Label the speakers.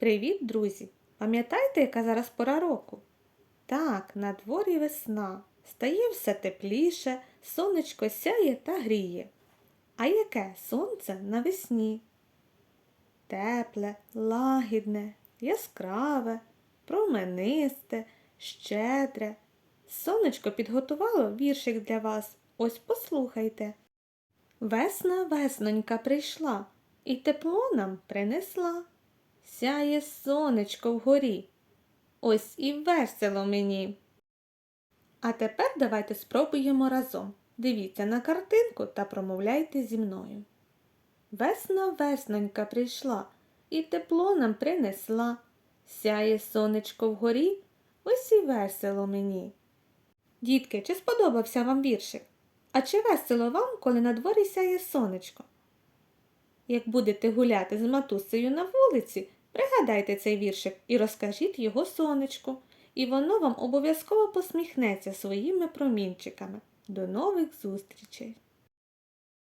Speaker 1: Привіт, друзі! Пам'ятаєте, яка зараз пора року? Так, на дворі весна. Стає все тепліше, сонечко сяє та гріє. А яке сонце навесні? Тепле, лагідне, яскраве, променисте, щедре. Сонечко підготувало віршик для вас. Ось послухайте. Весна веснонька прийшла і тепло нам принесла. Сяє сонечко вгорі. Ось і весело мені. А тепер давайте спробуємо разом. Дивіться на картинку та промовляйте зі мною. Весна веснонька прийшла і тепло нам принесла. Сяє сонечко вгорі, ось і весело мені. Дітки, чи сподобався вам віршик? А чи весело вам, коли на дворі сяє сонечко? Як будете гуляти з матусею на вулиці, пригадайте цей віршик і розкажіть його сонечку, і воно вам обов'язково посміхнеться своїми промінчиками. До нових зустрічей!